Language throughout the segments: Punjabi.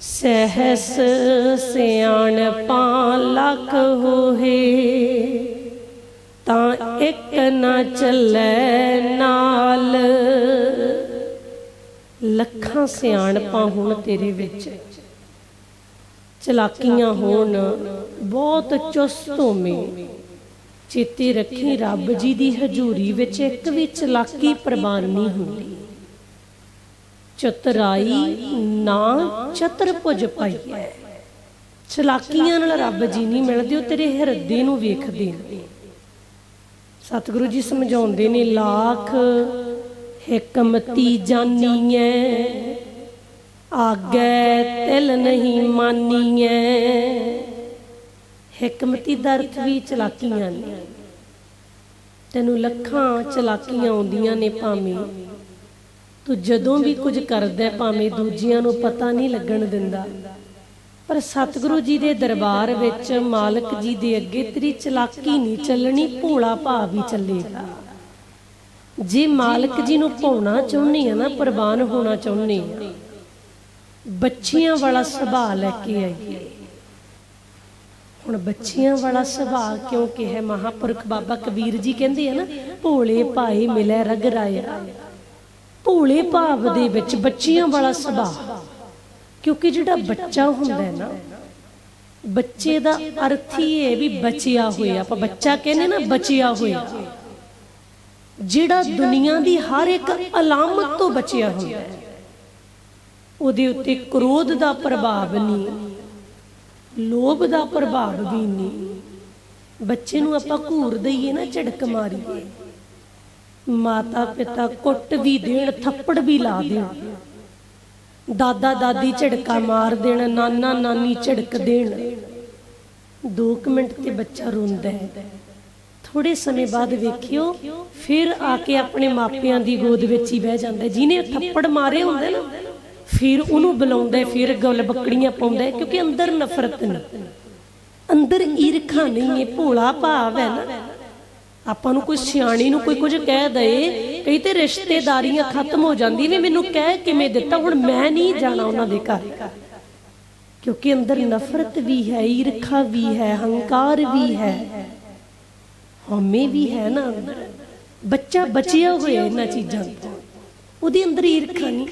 ਸਹਸ ਸਿਆਣਪਾਂ ਲੱਖ ਹੋਏ ਤਾਂ ਇੱਕ ਨਾ ਚੱਲੈ ਨਾਲ। ਲੱਖਾਂ ਸਿਆਣਪਾਂ ਹੁਣ ਤੇਰੇ ਵਿੱਚ। ਚਲਾਕੀਆਂ ਹੋਣ ਬਹੁਤ ਚੁਸਤ ਹੋਵੇਂ। ਚੇਤੇ ਰੱਖੀ ਰੱਬ ਜੀ ਦੀ ਹਜ਼ੂਰੀ ਵਿੱਚ ਇੱਕ ਵੀ ਚਲਾਕੀ ਪ੍ਰਵਾਨ ਨਹੀਂ ਹੁੰਦੀ। ਚਤਰਾਈ ਨਾ ਚਤਰ ਪੁਜ ਪਾਈਐ ਚਲਾਕੀਆਂ ਨਾਲ ਰੱਬ ਜੀ ਨਹੀਂ ਮਿਲਦੇ, ਉਹ ਤੇਰੇ ਹਿਰਦੇ ਨੂੰ ਵੇਖਦੇ ਨੇ। ਸਤਿਗੁਰੂ ਜੀ ਸਮਝਾਉਂਦੇ ਨੇ, ਲੱਖ ਹਕਮਤੀ ਜਾਨੀਐ, ਆਗੇ ਤਿਲ ਨਹੀਂ ਮਾਨੀਐ। ਹਕਮਤੀ ਦਾ ਅਰਥ ਵੀ ਚਲਾਕੀਆਂ ਨੇ। ਤੈਨੂੰ ਲੱਖਾਂ ਚਲਾਕੀਆਂ ਆਉਂਦੀਆਂ ਨੇ ਭਾਵੇਂ। ਤੂੰ ਜਦੋਂ ਵੀ ਕੁਝ ਕਰਦਾ ਭਾਵੇਂ ਦੂਜਿਆਂ ਨੂੰ ਪਤਾ ਨਹੀਂ ਲੱਗਣ ਦਿੰਦਾ। ਪਰ ਸਤਿਗੁਰੂ ਜੀ ਦੇ ਦਰਬਾਰ ਵਿੱਚ ਮਾਲਕ ਜੀ ਦੇ ਅੱਗੇ ਤੇਰੀ ਚਲਾਕੀ ਨਹੀਂ ਚੱਲਣੀ, ਭੋਲਾ ਭਾਵ ਹੀ ਚੱਲੇਗਾ। ਜੇ ਮਾਲਕ ਜੀ ਨੂੰ ਪਾਉਣਾ ਚਾਹੁੰਦੀ ਆ ਨਾ, ਪ੍ਰਵਾਨ ਹੋਣਾ ਚਾਹੁੰਦੀ ਆ, ਬੱਚਿਆਂ ਵਾਲਾ ਸੁਭਾਅ ਲੈ ਕੇ ਆਈਏ। ਹੁਣ ਬੱਚਿਆਂ ਵਾਲਾ ਸੁਭਾਅ ਕਿਉਂ ਕਿਹਾ? ਮਹਾਪੁਰਖ ਬਾਬਾ ਕਬੀਰ ਜੀ ਕਹਿੰਦੇ ਆ ਨਾ, ਭੋਲੇ ਭਾਈ ਮਿਲੇ ਰਗ ਰਾਇਆ। ਭੋਲੇ ਭਾਵ ਦੇ ਵਿੱਚ ਬੱਚਿਆਂ ਵਾਲਾ ਸੁਭਾਅ। ਕਿਉਂਕਿ ਜਿਹੜਾ ਬੱਚਾ ਹੁੰਦਾ ਹੈ ਨਾ, ਬੱਚੇ ਦਾ ਅਰਥ ਹੀ ਇਹ ਵੀ ਬਚਿਆ ਹੋਇਆ। ਆਪਾਂ ਬੱਚਾ ਕਹਿੰਦੇ ਨਾ, ਬਚਿਆ ਹੋਇਆ। ਜਿਹੜਾ ਦੁਨੀਆ ਦੀ ਹਰ ਇੱਕ ਅਲਾਮਤ ਤੋਂ ਬਚਿਆ ਹੁੰਦਾ ਹੈ, ਉਹਦੇ ਉੱਤੇ ਕ੍ਰੋਧ ਦਾ ਪ੍ਰਭਾਵ ਨਹੀਂ, ਲੋਭ ਦਾ ਪ੍ਰਭਾਵ ਵੀ ਨਹੀਂ। ਬੱਚੇ ਨੂੰ ਆਪਾਂ ਘੂਰ ਦਈਏ ਨਾ ਝੜਕ ਮਾਰੀਏ। ਮਾਤਾ ਪਿਤਾ ਕੁੱਟ ਵੀ ਦੇਣ, ਥੱਪੜ ਵੀ ਲਾ ਦੇਣ। ਦਾਦਾ ਦਾਦੀ ਝੜਕਾ ਮਾਰ ਦੇਣ, ਨਾਨਾ ਨਾਨੀ ਝੜਕ ਦੇਣ। 2 ਮਿੰਟ ਤੇ ਬੱਚਾ ਰੋਂਦਾ ਹੈ। ਥੋੜੇ ਸਮੇਂ ਬਾਅਦ ਵੇਖਿਓ, ਫਿਰ ਆ ਕੇ ਆਪਣੇ ਮਾਪਿਆਂ ਦੀ ਗੋਦ ਵਿੱਚ ਹੀ ਬਹਿ ਜਾਂਦਾ ਜਿਹਨੇ ਥੱਪੜ ਮਾਰੇ ਹੁੰਦੇ ਨਾ, ਫਿਰ ਉਹਨੂੰ ਬੁਲਾਉਂਦਾ ਫਿਰ ਗੱਲ ਬੱਕੜੀਆਂ ਪਾਉਂਦਾ ਕਿਉਂਕਿ ਅੰਦਰ ਨਫ਼ਰਤ ਨਹੀਂ। ਅੰਦਰ ਈਰਖਾ ਨਹੀਂ ਹੈ, ਭੋਲਾ ਭਾਵ ਹੈ ਨਾ। ਆਪਾਂ ਨੂੰ ਕੋਈ ਸਿਆਣੀ ਨੂੰ ਕੋਈ ਕੁਝ ਕਹਿ ਦਏ ਕਈ ਤੇ ਰਿਸ਼ਤੇਦਾਰੀਆਂ ਖਤਮ ਹੋ ਜਾਂਦੀ ਵੀ ਮੈਨੂੰ ਕਹਿ ਕਿਵੇਂ ਦਿੱਤਾ ਹੁਣ ਮੈਂ ਨਹੀਂ ਜਾਣਾ ਉਹਨਾਂ ਦੇ ਘਰ। ਕਿਉਂਕਿ ਅੰਦਰ ਨਫ਼ਰਤ ਵੀ ਹੈ ਈਰਖਾ ਵੀ ਹੈ ਹੰਕਾਰ ਵੀ ਹੈ। ਹਉਮੈ ਵੀ ਹੈ ਨਾ। ਅੰਦਰ ਬੱਚਾ ਬਚਿਆ ਹੋਇਆ ਇਹਨਾਂ ਚੀਜ਼ਾਂ ਤੋਂ। ਉਹਦੇ ਅੰਦਰ ਈਰਖਾ ਨਹੀਂ।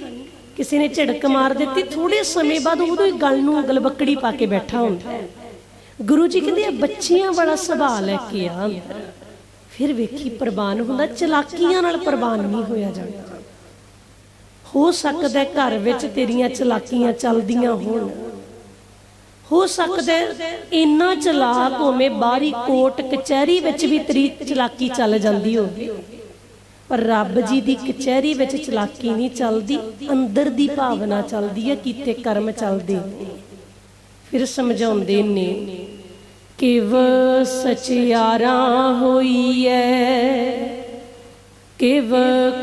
ਕਿਸੇ ਨੇ ਝੜਕ ਮਾਰ ਦਿੱਤੀ ਥੋੜੇ ਸਮੇਂ ਬਾਅਦ ਉਦੋਂ ਹੀ ਗਲ ਨੂੰ ਗਲਬੱਕੜੀ ਪਾ ਕੇ ਬੈਠਾ ਹੁੰਦਾ। ਗੁਰੂ ਜੀ ਕਹਿੰਦੇ ਆ ਬੱਚਿਆਂ ਵਾਲਾ ਸੁਭਾਅ ਲੈ ਕੇ ਆ ਅੰਦਰ ਫਿਰ ਵੇਖੀ ਪ੍ਰਵਾਨ ਹੁੰਦਾ, ਚਲਾਕੀਆਂ ਨਾਲ ਪ੍ਰਵਾਨ ਨਹੀਂ ਹੋਇਆ ਜਾਂਦਾ। ਹੋ ਸਕਦਾ ਘਰ ਵਿੱਚ ਤੇਰੀਆਂ ਚਲਾਕੀਆਂ ਚੱਲਦੀਆਂ ਹੋਣ। ਹੋ ਸਕਦਾ ਹੈ ਇੰਨਾ ਚਲਾਕ ਹੋਵੇਂ, ਬਾਹਰੀ ਕੋਟ ਕਚਹਿਰੀ ਵਿੱਚ ਵੀ ਤੇਰੀ ਚਲਾਕੀ ਚੱਲ ਜਾਂਦੀ ਹੋਵੇ। ਪਰ ਰੱਬ ਜੀ ਦੀ ਕਚਹਿਰੀ ਵਿੱਚ ਚਲਾਕੀ ਨਹੀਂ ਚੱਲਦੀ, ਅੰਦਰ ਦੀ ਭਾਵਨਾ ਚੱਲਦੀ ਹੈ ਕੀਤੇ ਕਰਮ ਚੱਲਦੇ ਫਿਰ ਸਮਝਾਉਂਦੇ ਨੇ ਕਿਵ ਸਚਿਆਰਾ ਹੋਈਐ ਕਿਵ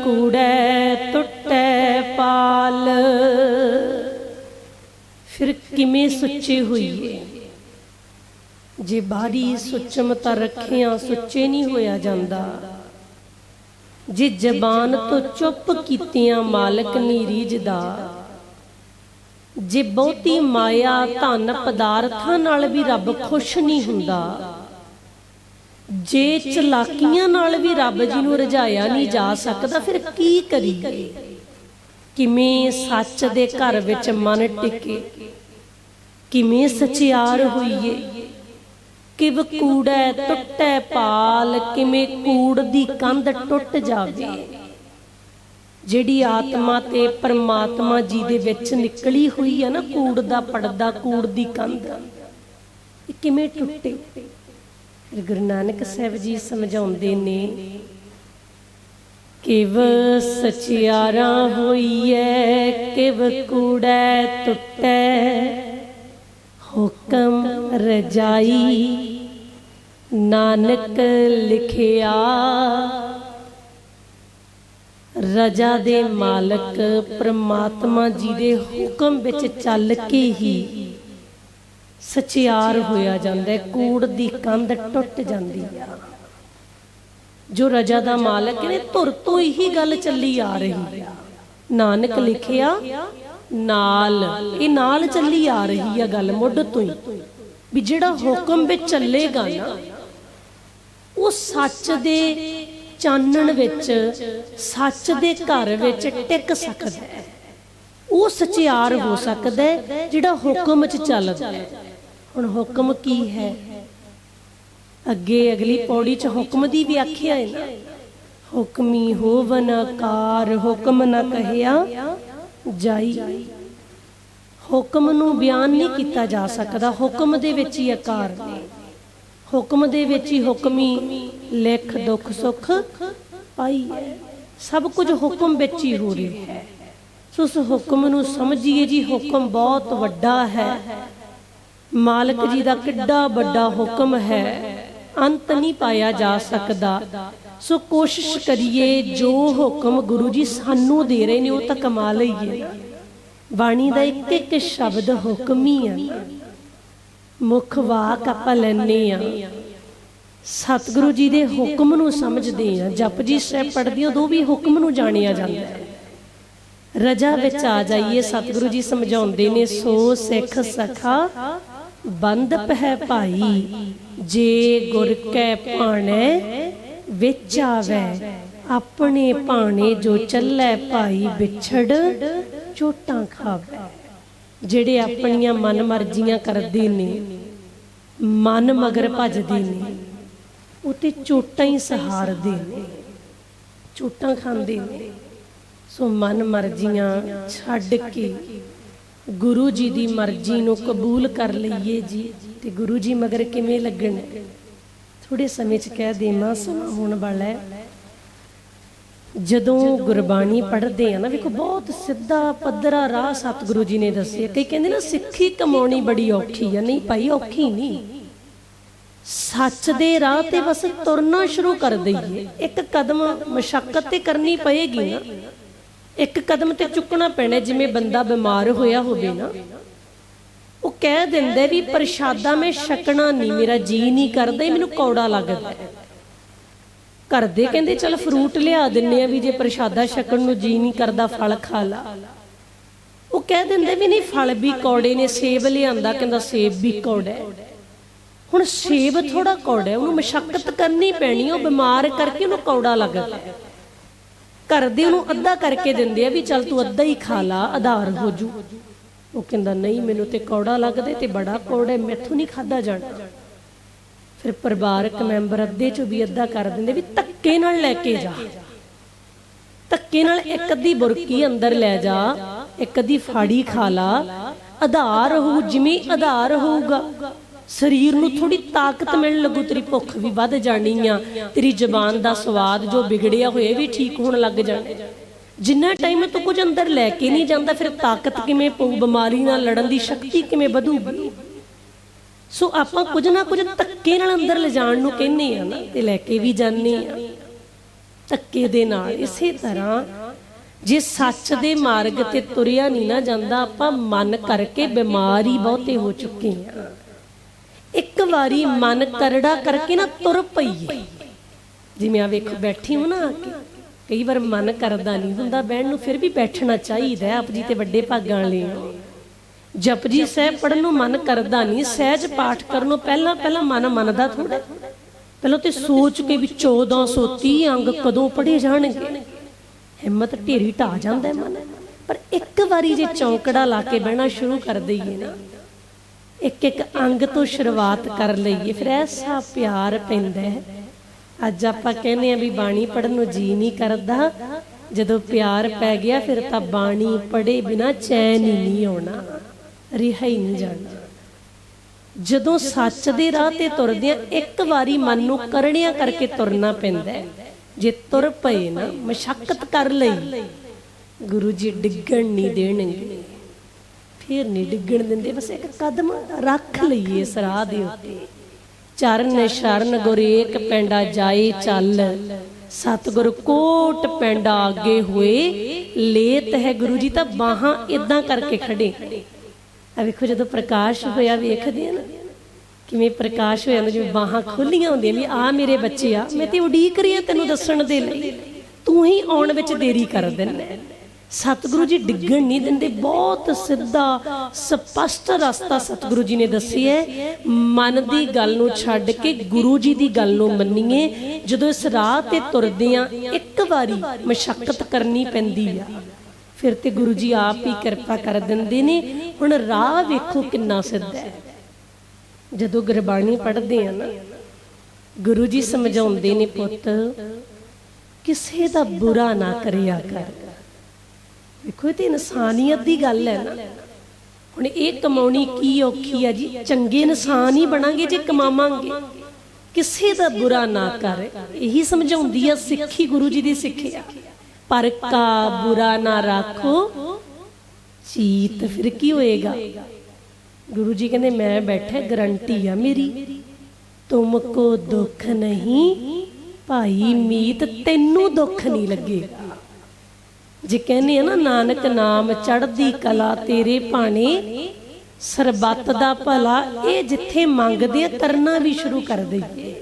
ਕੂੜੈ ਟੁੱਟੈ ਪਾਲ। ਫਿਰ ਕਿਵੇਂ ਸੁੱਚੇ ਹੋਈਏ? ਜੇ ਬਾਹਰੀ ਸੁੱਚਮਤਾ ਰੱਖਿਆ, ਸੁੱਚੇ ਨਹੀਂ ਹੋਇਆ ਜਾਂਦਾ। ਜੇ ਜ਼ਬਾਨ ਤੋਂ ਚੁੱਪ ਕੀਤਿਆਂ ਮਾਲਕ ਨਹੀਂ ਰੀਝਦਾ ਜੇ ਬਹੁਤੀ ਮਾਇਆ ਧਨ ਪਦਾਰਥਾਂ ਨਾਲ ਵੀ ਰੱਬ ਖੁਸ਼ ਨਹੀਂ ਹੁੰਦਾ। ਜੇ ਚਲਾਕੀਆਂ ਨਾਲ ਵੀ ਰੱਬ ਜੀ ਨੂੰ ਰਝਾਇਆ ਨਹੀਂ ਜਾ ਸਕਦਾ ਫਿਰ ਕੀ ਕਰੀਏ? ਕਿਵੇਂ ਸੱਚ ਦੇ ਘਰ ਵਿੱਚ ਮਨ ਟਿਕੇ? ਕਿਵੇਂ ਸਚਿਆਰ ਹੋਈਏ? ਕਿਵ ਕੂੜੈ ਟੁੱਟੈ ਪਾਲ? ਕਿਵੇਂ ਕੂੜ ਦੀ ਕੰਧ ਟੁੱਟ ਜਾਵੇ? ਜਿਹੜੀ ਆਤਮਾ ਤੇ ਪਰਮਾਤਮਾ ਜੀ ਦੇ ਵਿੱਚ ਨਿਕਲੀ ਹੋਈ ਹੈ ਨਾ, ਕੂੜ ਦਾ ਪੜਦਾ ਕੂੜ ਦੀ ਕੰਧ, ਇਹ ਕਿਵੇਂ ਟੁੱਟੇ? ਫਿਰ ਗੁਰੂ ਨਾਨਕ ਸਾਹਿਬ ਜੀ ਸਮਝਾਉਂਦੇ ਨੇ, ਕਿਵ ਸਚਿਆਰਾ ਹੋਈਐ, ਕਿਵ ਕੂੜੈ ਟੁੱਟੈ, ਹੁਕਮ ਰਜਾਈ, ਨਾਨਕ ਲਿਖਿਆ ਰਜਾ ਦੇ ਮਾਲਕ ਪ੍ਰਮਾਤਮਾ ਜੀ ਦੇ ਹੁਕਮ ਵਿੱਚ ਚੱਲ ਕੇ ਹੀ ਸਚਿਆਰ ਹੋਇਆ ਜਾਂਦਾ ਹੈ, ਕੂੜ ਦੀ ਕੰਧ ਟੁੱਟ ਜਾਂਦੀ ਆ। ਜੋ ਰਜਾ ਦਾ ਮਾਲਕ ਨੇ ਧੁਰ ਤੋਂ ਇਹੀ ਗੱਲ ਚੱਲੀ ਆ ਰਹੀ ਨਾਨਕ ਲਿਖਿਆ, ਨਾਲ, ਇਹ ਨਾਲ ਚੱਲੀ ਆ ਰਹੀ ਆ ਗੱਲ ਮੁੱਢ ਤੋਂ ਹੀ। ਵੀ ਜਿਹੜਾ ਹੁਕਮ ਵਿੱਚ ਚੱਲੇਗਾ ਨਾ, ਉਹ ਸੱਚ ਦੇ ਚਾਨਣ ਵਿੱਚ, ਸੱਚ ਦੇ ਘਰ ਵਿੱਚ ਟਿਕ ਸਕਦਾ ਹੈ। ਉਹ ਸਚਿਆਰ ਹੋ ਸਕਦਾ ਹੈ ਜਿਹੜਾ ਹੁਕਮ 'ਚ ਚੱਲਦਾ ਹੈ। ਹੁਣ ਹੁਕਮ ਕੀ ਹੈ? ਅੱਗੇ ਅਗਲੀ ਪੌੜੀ 'ਚ ਹੁਕਮ ਦੀ ਵਿਆਖਿਆ ਹੈ ਨਾ। ਹੁਕਮੀ ਹੋਵਨ ਕਾਰ ਹੁਕਮ ਨਾ ਕਹਿਆ ਜਾਈ। ਹੁਕਮ ਨੂੰ ਬਿਆਨ ਨਹੀਂ ਕੀਤਾ ਜਾ ਸਕਦਾ, ਹੁਕਮ ਦੇ ਵਿੱਚ ਹੀ ਆਕਾਰ ਨੇ। ਹੁਕਮ ਦੇ ਵਿੱਚ ਹੀ ਹੁਕਮੀ ਲਿਖ ਦੁੱਖ ਸੁੱਖ ਪਾਈ ਹੈ। ਸਭ ਕੁਝ ਹੁਕਮ ਵਿੱਚ ਹੀ ਹੋ ਰਿਹਾ ਹੈ। ਸੋ ਉਸ ਹੁਕਮ ਨੂੰ ਸਮਝੀਏ ਜੀ, ਹੁਕਮ ਬਹੁਤ ਵੱਡਾ ਹੈ। ਮਾਲਕ ਜੀ ਦਾ ਕਿੱਡਾ ਵੱਡਾ ਹੁਕਮ ਹੈ। ਅੰਤ ਨਹੀਂ ਪਾਇਆ ਜਾ ਸਕਦਾ। ਸੋ ਕੋਸ਼ਿਸ਼ ਕਰੀਏ, ਜੋ ਹੁਕਮ ਗੁਰੂ ਜੀ ਸਾਨੂੰ ਦੇ ਰਹੇ ਨੇ, ਉਹ ਤਾਂ ਕਮਾ ਲਈਏ। ਬਾਣੀ ਦਾ ਇੱਕ ਇੱਕ ਸ਼ਬਦ ਹੁਕਮ ਹੀ। ਆ ਮੁੱਖ ਵਾਕ ਆਪਾਂ ਲੈਣੇ ਆ ਸਤਿਗੁਰੂ ਜੀ ਦੇ ਹੁਕਮ ਨੂੰ ਸਮਝਦੇ ਆ ਜਪਜੀ ਸਾਹਿਬ ਪੜ੍ਹਦੇ ਹਾਂ, ਉਦੋਂ ਵੀ ਹੁਕਮ ਨੂੰ ਜਾਣਿਆ ਜਾਂਦਾ ਹੈ। ਰਜਾ ਵਿੱਚ ਆ ਜਾਈਏ, ਸਤਿਗੁਰੂ ਜੀ ਸਮਝਾਉਂਦੇ ਨੇ, ਸੋ ਸਿੱਖ ਸਖਾ ਬੰਦ ਪਹਿ ਭਾਈ, ਜੇ ਗੁਰ ਕੈ ਭਾਣੈ ਵਿੱਚ ਆਵੈ ਆਪਣੇ ਭਾਣੇ ਜੋ ਚੱਲੈ ਭਾਈ ਵਿਛੜ, ਚੋਟਾਂ ਖਾਵੈ। ਜਿਹੜੇ ਆਪਣੀਆਂ ਮਨ ਮਰਜ਼ੀਆਂ ਕਰਦੇ ਨੇ, ਮਨ ਮਗਰ ਭੱਜਦੇ ਨੇ ਉਹ ਤੇ ਚੋਟਾਂ ਹੀ ਸਹਾਰਦੇ ਨੇ, ਚੋਟਾਂ ਖਾਂਦੇ ਨੇ। ਸੋ ਮਨ ਮਰਜ਼ੀਆਂ ਛੱਡ ਕੇ ਗੁਰੂ ਜੀ ਦੀ ਮਰਜ਼ੀ ਨੂੰ ਕਬੂਲ ਕਰ ਲਈਏ ਜੀ। ਤੇ ਗੁਰੂ ਜੀ ਮਗਰ ਕਿਵੇਂ ਲੱਗਣ? ਥੋੜੇ ਸਮੇਂ ਚ ਕਹਿ ਦੇਵਾਂ, ਸਮਾਂ ਹੋਣ ਵਾਲਾ ਹੈ। ਜਦੋਂ ਗੁਰਬਾਣੀ ਪੜ੍ਹਦੇ ਆ ਨਾ, ਵੇਖੋ ਬਹੁਤ ਸਿੱਧਾ ਪੱਧਰਾ ਰਾਹ ਸਤਿਗੁਰੂ ਜੀ ਨੇ ਦੱਸਿਆ। ਕਈ ਕਹਿੰਦੇ ਨਾ, ਸਿੱਖੀ ਕਮਾਉਣੀ ਬੜੀ ਔਖੀ ਆ। ਨਹੀਂ ਭਾਈ, ਔਖੀ ਨਹੀਂ। ਸੱਚ ਦੇ ਰਾਹ ਤੇ ਬਸ ਤੁਰਨਾ ਸ਼ੁਰੂ ਕਰ ਦਈਏ। ਇੱਕ ਕਦਮ ਮਸ਼ਕਤ ਤੇ ਕਰਨੀ ਪਏਗੀ ਨਾ। ਇੱਕ ਕਦਮ ਤੇ ਚੁੱਕਣਾ ਪੈਣਾ, ਜਿਵੇਂ ਬੰਦਾ ਬਿਮਾਰ ਹੋਇਆ ਹੋਵੇ ਨਾ। ਉਹ ਕਹਿ ਦਿੰਦਾ ਵੀ ਪ੍ਰਸ਼ਾਦਾ ਮੈਂ ਛਕਣਾ ਨਹੀਂ, ਮੇਰਾ ਜੀ ਨਹੀਂ ਕਰਦਾ ਮੈਨੂੰ ਕੌੜਾ ਲੱਗਦਾ ਘਰ ਦੇ ਕਹਿੰਦੇ, ਚਲ ਫਰੂਟ ਲਿਆ ਦਿੰਨੇ ਆ ਵੀ ਜੇ ਪ੍ਰਸ਼ਾਦਾ ਛਕਣ ਨੂੰ ਜੀ ਨਹੀਂ ਕਰਦਾ, ਫਲ ਖਾ ਲਾ। ਉਹ ਕਹਿ ਦਿੰਦੇ ਵੀ ਨਹੀਂ, ਫਲ ਵੀ ਕੌੜੇ ਨੇ, ਸੇਬ ਲਿਆਂਦਾ, ਕਹਿੰਦਾ ਸੇਬ ਵੀ ਕੌੜਾ ਹੁਣ ਸੇਬ ਥੋੜਾ ਕੌੜਾ ਉਹਨੂੰ ਮਸ਼ਕਤ ਕਰਨੀ ਪੈਣੀ ਉਹ ਬਿਮਾਰ ਕਰਕੇ ਉਹਨੂੰ ਕੌੜਾ ਲੱਗਦਾ ਘਰ ਦੇ ਉਹਨੂੰ ਅੱਧਾ ਕਰਕੇ ਦਿੰਦੇ ਆ ਵੀ ਚੱਲ ਤੂੰ ਅੱਧਾ ਹੀ ਖਾ ਲਾ, ਆਧਾਰ ਹੋ ਜੂ। ਉਹ ਕਹਿੰਦਾ, ਨਹੀਂ, ਮੈਨੂੰ ਤੇ ਕੌੜਾ ਲੱਗਦਾ ਤੇ ਬੜਾ ਕੌੜਾ ਮੈਥੋਂ ਨਹੀਂ ਖਾਦਾ ਜਾਣਾ। ਫਿਰ ਪਰਿਵਾਰਕ ਮੈਂਬਰ ਅੱਧੇ ਚੋਂ ਵੀ ਅੱਧਾ ਕਰ ਦਿੰਦੇ ਵੀ ਧੱਕੇ ਨਾਲ ਲੈ ਕੇ ਜਾ। ਧੱਕੇ ਨਾਲ ਇੱਕ ਅੱਧੀ ਬੁਰਕੀ ਅੰਦਰ ਲੈ ਜਾ, ਇੱਕ ਅੱਧੀ ਫਾੜੀ ਖਾ ਲਾ। ਆਧਾਰ ਹੋਊ, ਜਿਵੇਂ ਆਧਾਰ ਹੋਊਗਾ। ਸਰੀਰ ਨੂੰ ਥੋੜੀ ਤਾਕਤ ਮਿਲਣ ਲੱਗੂ, ਤੇਰੀ ਭੁੱਖ ਵੀ ਵੱਧ ਜਾਣੀ ਆ, ਤੇਰੀ ਜ਼ਬਾਨ ਦਾ ਸਵਾਦ ਜੋ ਵਿਗੜਿਆ ਹੋਇਆ ਵੀ ਠੀਕ ਹੋਣ ਲੱਗ ਜਾਣਾ। ਜਿੰਨਾ ਟਾਈਮ ਤੂੰ ਕੁਝ ਅੰਦਰ ਲੈ ਕੇ ਨਹੀਂ ਜਾਂਦਾ, ਫਿਰ ਤਾਕਤ ਕਿਵੇਂ ਪਊ? ਬਿਮਾਰੀ ਨਾਲ ਲੜਨ ਦੀ ਸ਼ਕਤੀ ਕਿਵੇਂ ਵਧੂਗੀ? ਸੋ ਆਪਾਂ ਕੁਝ ਨਾ ਕੁਝ ਧੱਕੇ ਨਾਲ ਅੰਦਰ ਲਿਜਾਣ ਨੂੰ ਕਹਿੰਨੇ ਆ ਨਾ, ਤੇ ਲੈ ਕੇ ਵੀ ਜਾਂਦੇ ਆ। ਧੱਕੇ ਦੇ ਨਾਲ, ਇਸੇ ਤਰ੍ਹਾਂ ਜੇ ਸੱਚ ਦੇ ਮਾਰਗ ਤੇ ਤੁਰਿਆ ਨਹੀਂ ਨਾ ਜਾਂਦਾ, ਆਪਾਂ ਮਨ ਕਰਕੇ ਬਿਮਾਰੀ ਬਹੁਤੇ ਹੋ ਚੁੱਕੇ ਆ। ਇੱਕ ਵਾਰੀ ਮਨ ਕਰੜਾ ਕਰਕੇ ਨਾ ਤੁਰ ਪਈਏ। ਜਿਵੇਂ ਆ ਵੇਖੋ, ਬੈਠੀ ਹੋ ਨਾ ਆ ਕੇ। ਕਈ ਵਾਰ ਮਨ ਕਰਦਾ ਨਹੀਂ ਹੁੰਦਾ, ਬਹਿਣ ਨੂੰ ਫਿਰ ਵੀ ਬੈਠਣਾ ਚਾਹੀਦਾ ਆਪ ਜੀ ਤੇ ਵੱਡੇ ਭਾਗਾਂ ਲਈ ਜਪਜੀ ਸਾਹਿਬ ਪੜਨ ਨੂੰ ਮਨ ਕਰਦਾ ਨਹੀਂ ਸਹਿਜ ਪਾਠ ਕਰਨ ਨੂੰ ਪਹਿਲਾਂ ਪਹਿਲਾਂ ਮਨ ਮੰਨਦਾ ਥੋੜਾ ਪਹਿਲਾਂ ਤੇ ਸੋਚ ਕੇ ਵੀ 1430 ਅੰਗ ਕਦੋਂ ਪੜੇ ਜਾਣਗੇ? ਹਿੰਮਤ ਢੇਰੀ ਢਾ ਜਾਂਦਾ ਮਨ। ਪਰ ਇੱਕ ਵਾਰੀ ਜੇ ਚੌਂਕੜਾ ਲਾ ਕੇ ਬਹਿਣਾ ਸ਼ੁਰੂ ਕਰ ਦਈਏ ਨਾ ਇੱਕ ਇੱਕ ਅੰਗ ਤੋਂ ਸ਼ੁਰੂਆਤ ਕਰ ਲਈਏ। ਫਿਰ ਐਸਾ ਪਿਆਰ ਪੈਂਦਾ ਹੈ। ਅੱਜ ਆਪਾਂ ਕਹਿੰਦੇ ਆ ਵੀ ਬਾਣੀ ਪੜਨ ਨੂੰ ਜੀ ਨਹੀਂ ਕਰਦਾ। ਜਦੋਂ ਪਿਆਰ ਪੈ ਗਿਆ ਫਿਰ ਤਾਂ ਬਾਣੀ ਪੜੇ ਬਿਨਾ ਚੈਨ ਹੀ ਨਹੀਂ ਆਉਣਾ ਰਿਹਾ ਹੀ ਨਹੀਂ ਜਾਣਾ। ਜਦੋਂ ਸੱਚ ਦੇ ਰਾਹ ਤੇ ਤੁਰਦੇ ਆ ਇੱਕ ਵਾਰੀ ਮਨ ਨੂੰ ਕਰੜਿਆਂ ਕਰਕੇ ਤੁਰਨਾ ਪੈਂਦਾ ਜੇ ਤੁਰ ਪਏ ਨਾ ਮਸ਼ੱਕਤ ਕਰ ਲਈ, ਗੁਰੂ ਜੀ ਡਿੱਗਣ ਨਹੀਂ ਦੇਣਗੇ। ਫਿਰ ਨਹੀਂ ਡਿੱਗਣ ਦਿੰਦੇ, ਬਸ ਇੱਕ ਕਦਮ ਰੱਖ ਲਈਏ ਇਸ ਰਾਹ ਦੇ ਉੱਤੇ। ਚਰਨ ਸ਼ਰਨ ਗੁਰੇਕ ਪੈਂਡਾ ਜਾਏ ਚੱਲ, ਸਤਿਗੁਰ ਕੋਟ ਪੈਂਡਾ ਅੱਗੇ ਹੋਏ। ਲੇਤ ਹੈ ਗੁਰੂ ਜੀ ਤਾਂ ਬਾਹਾਂ ਇਦਾਂ ਕਰਕੇ ਖੜੇ। ਆ ਵੇਖੋ, ਜਦੋਂ ਪ੍ਰਕਾਸ਼ ਹੋਇਆ, ਵੇਖਦੇ ਆ ਨਾ, ਕਿਵੇਂ ਪ੍ਰਕਾਸ਼ ਹੋਇਆ ਜਿਵੇਂ ਬਾਹਾਂ ਖੁੱਲੀਆਂ ਹੁੰਦੀਆਂ ਵੀ ਆ ਮੇਰੇ ਬੱਚੇ ਆ, ਮੈਂ ਤੇ ਉਡੀਕ ਰਹੀ ਆ ਤੈਨੂੰ ਦੱਸਣ ਦੇ ਲਈ। ਤੂੰ ਹੀ ਆਉਣ ਵਿੱਚ ਦੇਰੀ ਕਰ ਦਿੰਦਾ ਸਤਿਗੁਰੂ ਜੀ ਡਿੱਗਣ ਨਹੀਂ ਦਿੰਦੇ, ਬਹੁਤ ਸਿੱਧਾ, ਸਪਸ਼ਟ ਰਸਤਾ ਸਤਿਗੁਰੂ ਜੀ ਨੇ ਦੱਸਿਆ ਹੈ। ਮਨ ਦੀ ਗੱਲ ਨੂੰ ਛੱਡ ਕੇ ਗੁਰੂ ਜੀ ਦੀ ਗੱਲ ਨੂੰ ਮੰਨੀਏ, ਜਦੋਂ ਇਸ ਰਾਹ ਤੇ ਤੁਰਦੇ ਆ ਇੱਕ ਵਾਰੀ ਮਸ਼ਕਤ ਕਰਨੀ ਪੈਂਦੀ ਆ। ਫਿਰ ਤੇ ਗੁਰੂ ਜੀ ਆਪ ਹੀ ਕਿਰਪਾ ਕਰ ਦਿੰਦੇ ਨੇ। ਹੁਣ ਰਾਹ ਵੇਖੋ ਕਿੰਨਾ ਸਿੱਧਾ ਹੈ। ਜਦੋਂ ਗੁਰਬਾਣੀ ਪੜ੍ਹਦੇ ਆ ਨਾ, ਗੁਰੂ ਜੀ ਸਮਝਾਉਂਦੇ ਨੇ ਪੁੱਤ, ਕਿਸੇ ਦਾ ਬੁਰਾ ਨਾ ਕਰਿਆ ਕਰ। ਵੇਖੋ ਇਹ ਤੇ ਇਨਸਾਨੀਅਤ ਦੀ ਗੱਲ ਹੈ ਨਾ। ਹੁਣ ਇਹ ਕਮਾਉਣੀ ਕੀ ਔਖੀ ਹੈ ਜੀ? ਚੰਗੇ ਇਨਸਾਨ ਹੀ ਬਣਾਂਗੇ ਜੇ ਕਮਾਵਾਂਗੇ। ਕਿਸੇ ਦਾ ਬੁਰਾ ਨਾ ਕਰ। ਇਹੀ ਸਮਝਾਉਂਦੀ ਆ ਸਿੱਖੀ ਗੁਰੂ ਜੀ ਦੀ ਸਿੱਖਿਆ। ਪਰ ਕਾ ਬੁਰਾ ਨਾ ਰੱਖੋ। ਚੀਤ ਫਿਰ ਕੀ ਹੋਏਗਾ? ਗੁਰੂ ਜੀ ਕਹਿੰਦੇ, ਮੈਂ ਬੈਠਾ, ਗਰੰਟੀ ਆ ਮੇਰੀ। ਤੁਮ ਕੋ ਦੁੱਖ ਨਹੀਂ, ਭਾਈ ਮੀਤ ਤੈਨੂੰ ਦੁੱਖ ਨਹੀਂ ਲੱਗੇਗਾ ਜੇ ਕਹਿੰਦੇ ਆ ਨਾ, ਨਾਨਕ ਨਾਮ ਚੜਦੀ ਕਲਾ ਤੇਰੇ ਭਾਣੇ, ਸਰਬੱਤ ਦਾ ਭਲਾ ਇਹ ਜਿੱਥੇ ਮੰਗਦੇ ਆ, ਕਰਨਾ ਵੀ ਸ਼ੁਰੂ ਕਰ ਦਈਏ।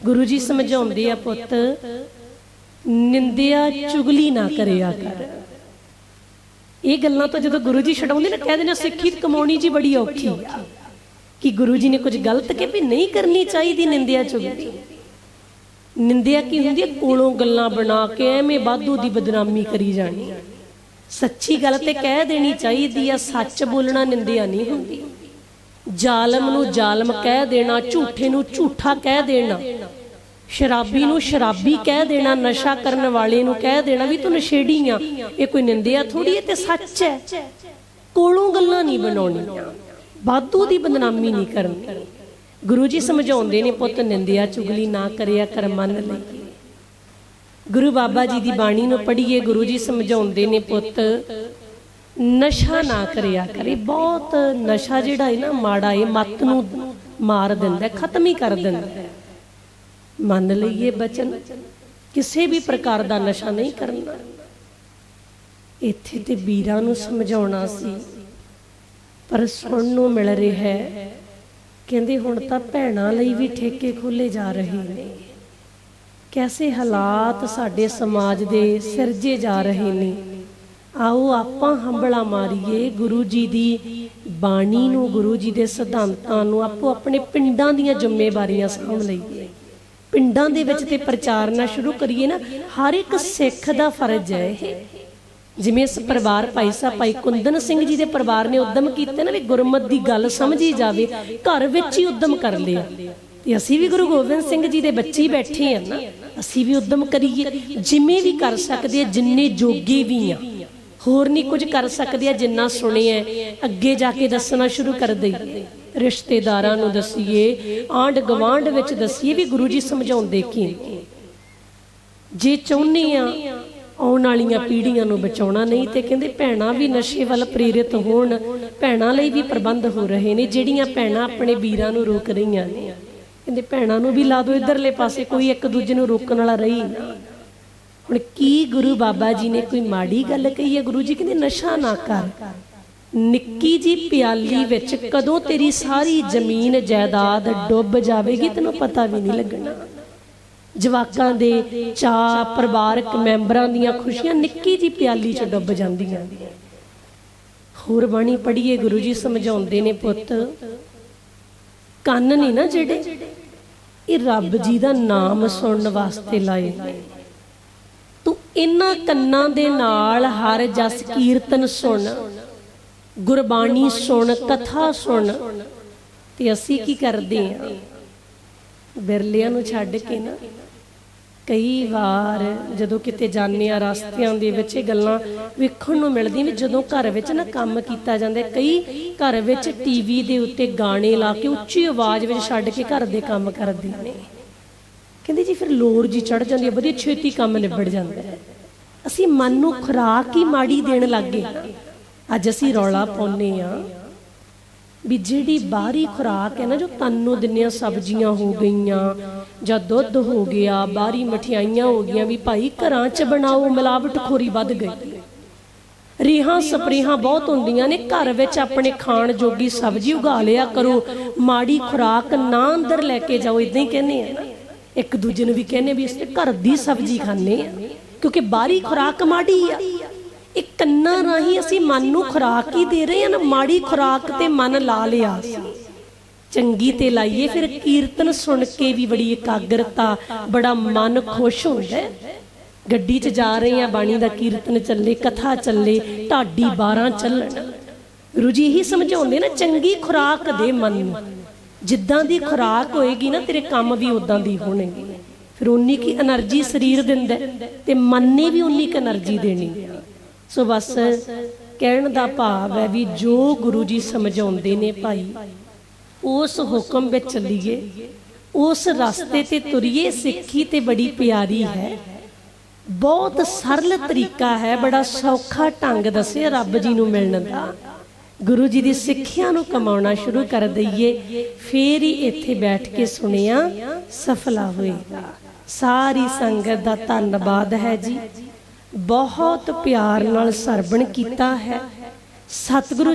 ਗੁਰੂ ਜੀ ਸਮਝਾਉਂਦੇ ਆ ਪੁੱਤ ਨਿੰਦਿਆ ਚੁਗਲੀ ਨਾ ਕਰਿਆ ਕਰ। ਇਹ ਗੱਲਾਂ ਤਾਂ ਜਦੋਂ ਗੁਰੂ ਜੀ ਛਡਾਉਂਦੇ ਨਾ ਕਹਿੰਦੇ ਨੇ ਸਿੱਖੀ ਕਮਾਉਣੀ ਜੀ ਬੜੀ ਔਖੀ ਆ। ਕਿ ਗੁਰੂ ਜੀ ਨੇ ਕੁਝ ਗਲਤ ਕਿ ਵੀ ਨਹੀਂ ਕਰਨੀ ਚਾਹੀਦੀ ਨਿੰਦਿਆ ਚੁਗਲੀ? ਨਿੰਦਿਆ ਕੀ ਹੁੰਦੀ ਹੈ ਕੋਲੋਂ ਗੱਲਾਂ ਬਣਾ ਕੇ ਐਵੇਂ ਬਾਧੂ ਦੀ ਬਦਨਾਮੀ ਕਰੀ ਜਾਣੀ। ਸੱਚੀ ਗੱਲ ਤੇ ਕਹਿ ਦੇਣੀ ਚਾਹੀਦੀ ਆ, ਸੱਚ ਬੋਲਣਾ ਨਿੰਦਿਆ ਨਹੀਂ ਹੁੰਦੀ। ਜ਼ਾਲਮ ਨੂੰ ਜ਼ਾਲਮ ਕਹਿ ਦੇਣਾ, ਝੂਠੇ ਨੂੰ ਝੂਠਾ ਕਹਿ ਦੇਣਾ। ਸ਼ਰਾਬੀ ਨੂੰ ਸ਼ਰਾਬੀ ਕਹਿ ਦੇਣਾ ਨਸ਼ਾ ਕਰਨ ਵਾਲੇ ਨੂੰ ਕਹਿ ਦੇਣਾ ਵੀ ਤੂੰ ਨਸ਼ੇੜੀ ਆ। ਇਹ ਕੋਈ ਨਿੰਦਿਆ ਥੋੜੀ ਹੈ ਤੇ ਸੱਚ ਹੈ। ਕੋਲੋਂ ਗੱਲਾਂ ਨਹੀਂ ਬਣਾਉਣੀਆਂ। ਬਾਧੂ ਦੀ ਬਦਨਾਮੀ ਨਹੀਂ ਕਰਨੀ। ਗੁਰੂ ਜੀ ਸਮਝਾਉਂਦੇ ਨੇ ਪੁੱਤ ਨਿੰਦਿਆ ਚੁਗਲੀ ਨਾ ਕਰਿਆ ਕਰ ਮੰਨ ਲਈ। ਗੁਰੂ ਬਾਬਾ ਜੀ ਦੀ ਬਾਣੀ ਨੂੰ ਪੜ੍ਹੀਏ ਗੁਰੂ ਜੀ ਸਮਝਾਉਂਦੇ ਨੇ ਪੁੱਤ ਨਸ਼ਾ ਨਾ ਕਰਿਆ ਕਰੇ। ਬਹੁਤ ਨਸ਼ਾ ਜਿਹੜਾ ਹੈ ਨਾ ਮਾੜਾ ਹੈ ਮੱਤ ਨੂੰ ਮਾਰ ਦਿੰਦਾ ਖਤਮ ਹੀ ਕਰ ਦਿੰਦਾ। ਮੰਨ ਲਈਏ ਬਚਨ, ਕਿਸੇ ਵੀ ਪ੍ਰਕਾਰ ਦਾ ਨਸ਼ਾ ਨਹੀਂ ਕਰਨਾ। ਇੱਥੇ ਤੇ ਵੀਰਾਂ ਨੂੰ ਸਮਝਾਉਣਾ ਸੀ, ਪਰ ਸੁਣਨ ਨੂੰ ਮਿਲ ਰਿਹਾ ਹੈ, ਕਹਿੰਦੇ ਹੁਣ ਤਾਂ ਭੈਣਾਂ ਲਈ ਵੀ ਠੇਕੇ ਖੋਲੇ ਜਾ ਰਹੇ ਨੇ। ਕੈਸੇ ਹਾਲਾਤ ਸਾਡੇ ਸਮਾਜ ਦੇ ਸਿਰਜੇ ਜਾ ਰਹੇ ਨੇ। ਆਓ ਆਪਾਂ ਹੰਬਲਾ ਮਾਰੀਏ ਗੁਰੂ ਜੀ ਦੀ ਬਾਣੀ ਨੂੰ, ਗੁਰੂ ਜੀ ਦੇ ਸਿਧਾਂਤਾਂ ਨੂੰ ਆਪੋ ਆਪਣੇ ਪਿੰਡਾਂ ਦੀਆਂ ਜ਼ਿੰਮੇਵਾਰੀਆਂ ਸਾਂਭ ਲਈਏ। ਪਿੰਡਾਂ ਦੇ ਵਿੱਚ ਤੇ ਪ੍ਰਚਾਰਨਾ ਸ਼ੁਰੂ ਕਰੀਏ ਨਾ, ਹਰ ਇੱਕ ਸਿੱਖ ਦਾ ਫਰਜ਼ ਹੈ ਇਹ। ਜਿਵੇਂ ਇਸ ਪਰਿਵਾਰ ਭਾਈ ਸਾਹਿਬ, ਭਾਈ ਕੁੰਦਨ ਸਿੰਘ ਜੀ ਦੇ ਪਰਿਵਾਰ ਨੇ ਉਦਮ ਕੀਤਾ ਨਾ ਵੀ ਗੁਰਮਤ ਦੀ ਗੱਲ ਸਮਝੀ ਜਾਵੇ, ਘਰ ਵਿੱਚ ਹੀ ਉਦਮ ਕਰ ਲਿਆ। ਤੇ ਅਸੀਂ ਵੀ ਗੁਰੂ ਗੋਬਿੰਦ ਸਿੰਘ ਜੀ ਦੇ ਬੱਚੇ ਹੀ ਬੈਠੇ ਆ ਨਾ, ਅਸੀਂ ਵੀ ਉਦਮ ਕਰੀਏ, ਜਿਵੇਂ ਵੀ ਕਰ ਸਕਦੇ ਆ, ਜਿੰਨੇ ਜੋਗੇ ਵੀ ਆ। ਹੋਰ ਨਹੀਂ ਕੁਝ ਕਰ ਸਕਦੇ ਆ, ਜਿੰਨਾ ਸੁਣਿਆ ਅੱਗੇ ਜਾ ਕੇ ਦੱਸਣਾ ਸ਼ੁਰੂ ਕਰ ਦਈਏ। ਰਿਸ਼ਤੇਦਾਰਾਂ ਨੂੰ ਦਸੀਏ ਆਂਡ ਗਵਾਂਡ ਵਿੱਚ ਦਸੀਏ ਵੀ ਗੁਰੂ ਜੀ ਸਮਝਾਉਂਦੇ ਕੀ ਨੇ। ਜੇ ਚਾਹੁੰਦੇ ਆ ਆਉਣ ਵਾਲੀਆਂ ਪੀੜ੍ਹੀਆਂ ਨੂੰ ਬਚਾਉਣਾ ਨਹੀਂ ਤੇ ਕਹਿੰਦੇ ਭੈਣਾਂ ਵੀ ਨਸ਼ੇ ਵੱਲ ਪ੍ਰੇਰਿਤ ਹੋਣ, ਭੈਣਾਂ ਲਈ ਵੀ ਪ੍ਰਬੰਧ ਹੋ ਰਹੇ ਨੇ, ਜਿਹੜੀਆਂ ਭੈਣਾਂ ਆਪਣੇ ਵੀਰਾਂ ਨੂੰ ਰੋਕ ਰਹੀਆਂ ਨੇ। ਕਹਿੰਦੇ ਭੈਣਾਂ ਨੂੰ ਵੀ ਲਾ ਦਿਓ ਇਧਰਲੇ ਪਾਸੇ, ਕੋਈ ਇੱਕ ਦੂਜੇ ਨੂੰ ਰੋਕਣ ਵਾਲਾ ਰਹੀ ਨਾ। ਹੁਣ ਕੀ ਗੁਰੂ ਬਾਬਾ ਜੀ ਨੇ ਕੋਈ ਮਾੜੀ ਗੱਲ ਕਹੀ ਹੈ ਗੁਰੂ ਜੀ? ਕਹਿੰਦੇ ਨਸ਼ਾ ਨਾ ਕਰ। ਨਿੱਕੀ ਜੀ ਪਿਆਲੀ ਵਿੱਚ ਕਦੋਂ ਤੇਰੀ ਸਾਰੀ ਜ਼ਮੀਨ ਜਾਇਦਾਦ ਡੁੱਬ ਜਾਵੇਗੀ ਤੈਨੂੰ ਪਤਾ ਵੀ ਨਹੀਂ ਲੱਗਣਾ। ਜਵਾਕਾਂ ਦੇ ਚਾਹ ਪਰਿਵਾਰਕ ਮੈਂਬਰਾਂ ਦੀਆਂ ਖੁਸ਼ੀਆਂ ਨਿੱਕੀ ਜੀ ਪਿਆਲੀ 'ਚ ਡੁੱਬ ਜਾਂਦੀਆਂ। ਹੋਰ ਬਾਣੀ ਪੜ੍ਹੀਏ ਗੁਰੂ ਜੀ ਸਮਝਾਉਂਦੇ ਨੇ ਪੁੱਤ, ਕੰਨ ਨਹੀਂ ਨਾ ਜਿਹੜੇ, ਇਹ ਰੱਬ ਜੀ ਦਾ ਨਾਮ ਸੁਣਨ ਵਾਸਤੇ ਲਾਏ ਤੂੰ ਇਹਨਾਂ ਕੰਨਾਂ ਦੇ ਨਾਲ ਹਰ ਜਸ ਕੀਰਤਨ ਸੁਣ। ਗੁਰਬਾਣੀ ਸੁਣ ਕਥਾ ਸੁਣ। ਤੇ ਅਸੀਂ ਕੀ ਕਰਦੇ ਆ ਬਿਰਲਿਆਂ ਨੂੰ ਛੱਡ ਕੇ ਨਾ। ਕਈ ਵਾਰ ਜਦੋਂ ਕਿਤੇ ਜਾਂਦੇ ਆ ਰਸਤਿਆਂ ਦੇ ਵਿੱਚ ਇਹ ਗੱਲਾਂ ਵੇਖਣ ਨੂੰ ਮਿਲਦੀਆਂ ਵੀ ਜਦੋਂ ਘਰ ਵਿੱਚ ਨਾ ਕੰਮ ਕੀਤਾ ਜਾਂਦਾ ਕਈ ਘਰ ਵਿੱਚ ਟੀਵੀ ਦੇ ਉੱਤੇ ਗਾਣੇ ਲਾ ਕੇ ਉੱਚੀ ਆਵਾਜ਼ ਵਿੱਚ ਛੱਡ ਕੇ ਘਰ ਦੇ ਕੰਮ ਕਰਦੇ ਨੇ। ਕਹਿੰਦੇ ਜੀ ਫਿਰ ਲੋੜ ਜੀ ਚੜ ਜਾਂਦੀ ਹੈ ਵਧੀਆ ਛੇਤੀ ਕੰਮ ਨਿਬੜ ਜਾਂਦਾ ਹੈ। ਅਸੀਂ ਮਨ ਨੂੰ ਖੁਰਾਕ ਹੀ ਮਾੜੀ ਦੇਣ ਲੱਗੇ ਅੱਜ ਅਸੀਂ ਰੌਲਾ ਪਾਉਨੇ ਆ ਵੀ ਜਿਹੜੀ ਬਾਹਰੀ ਖੁਰਾਕ ਹੈ ਨਾ ਜੋ ਤਨ ਨੂੰ ਦਿੰਨੀਆਂ ਸਬਜ਼ੀਆਂ ਹੋ ਗਈਆਂ ਜਾਂ ਦੁੱਧ ਹੋ ਗਿਆ ਬਾਹਰੀ ਮਠਿਆਈਆਂ ਹੋ ਗਈਆਂ ਵੀ ਭਾਈ ਘਰਾਂ 'ਚ ਬਣਾਓ ਮਿਲਾਵਟ ਖੋਰੀ ਵੱਧ ਗਈ। ਰੀਹਾਂ ਸਪਰੇਹਾਂ ਬਹੁਤ ਹੁੰਦੀਆਂ ਨੇ ਘਰ ਵਿੱਚ ਆਪਣੇ ਖਾਣ ਜੋਗੀ ਸਬਜ਼ੀ ਉਗਾ ਲਿਆ ਕਰੋ ਮਾੜੀ ਖੁਰਾਕ ਨਾ ਅੰਦਰ ਲੈ ਕੇ ਜਾਓ ਇਦਾਂ ਹੀ ਕਹਿੰਦੇ ਆ ਨਾ। ਇੱਕ ਦੂਜੇ ਨੂੰ ਵੀ ਕਹਿੰਦੇ ਵੀ ਅਸੀਂ ਘਰ ਦੀ ਸਬਜ਼ੀ ਖਾਂਦੇ ਆ ਕਿਉਂਕਿ ਬਾਹਰੀ ਖੁਰਾਕ ਮਾੜੀ ਆ। ਇਹ ਕੰਨਾਂ ਰਾਹੀਂ ਅਸੀਂ ਮਨ ਨੂੰ ਖੁਰਾਕ ਹੀ ਦੇ ਰਹੇ ਹਾਂ ਨਾ, ਮਾੜੀ ਖੁਰਾਕ ਤੇ ਮਨ ਲਾ ਲਿਆ ਸੀ ਚੰਗੀ ਤੇ ਲਾਈਏ, ਫਿਰ ਕੀਰਤਨ ਸੁਣ ਕੇ ਵੀ ਬੜੀ ਇਕਾਗਰਤਾ, ਬੜਾ ਮਨ ਖੁਸ਼ ਹੁੰਦਾ ਹੈ। ਗੱਡੀ 'ਚ ਜਾ ਰਹੇ ਆ ਬਾਣੀ ਦਾ ਕੀਰਤਨ ਚੱਲੇ, ਕਥਾ ਚੱਲੇ, ਢਾਡੀ 12 ਚੱਲਣ। ਗੁਰੂ ਹੀ ਸਮਝਾਉਂਦੇ ਨਾ, ਚੰਗੀ ਖੁਰਾਕ ਦੇ ਮਨ। ਨੂੰ ਜਿੱਦਾਂ ਦੀ ਖੁਰਾਕ ਹੋਏਗੀ ਨਾ, ਤੇਰੇ ਕੰਮ ਵੀ ਉਦਾਂ ਦੀ ਹੋਣਗੇ। ਫਿਰ ਉਨੀ ਕੀ એનર્ਜੀ ਸਰੀਰ ਦਿੰਦਾ ਤੇ ਮਨ ਨੇ ਵੀ ਉਨੀ ਕ એનર્ਜੀ ਦੇਣੀ ਸੋ ਬਸ ਕਹਿਣ ਦਾ ਭਾਵ ਹੈ ਵੀ ਜੋ ਗੁਰੂ ਜੀ ਸਮਝਾਉਂਦੇ ਨੇ ਭਾਈ, ਉਸ ਹੁਕਮ ਵਿੱਚ ਚੱਲੀਏ, ਉਸ ਰਸਤੇ ਤੇ ਤੁਰੀਏ, ਸਿੱਖੀ ਤੇ ਬੜੀ ਪਿਆਰੀ ਹੈ। ਬਹੁਤ ਸਰਲ ਤਰੀਕਾ ਹੈ, ਬੜਾ ਸੌਖਾ ਢੰਗ ਦੱਸਿਆ ਰੱਬ ਜੀ ਨੂੰ ਮਿਲਣ ਦਾ। ਗੁਰੂ ਜੀ ਦੀ ਸਿੱਖਿਆ ਨੂੰ ਕਮਾਉਣਾ ਸ਼ੁਰੂ ਕਰ ਦਈਏ, ਫੇਰ ਹੀ ਇੱਥੇ ਬੈਠ ਕੇ ਸੁਣਿਆ, ਸਫਲਾ ਹੋਏਗਾ। ਸਾਰੀ ਸੰਗਤ ਦਾ ਧੰਨਵਾਦ ਹੈ ਜੀ। ਬਹੁਤ ਪਿਆਰ ਨਾਲ ਸਰਵਣ ਕੀਤਾ ਹੈ। ਸਤਿਗੁਰੂ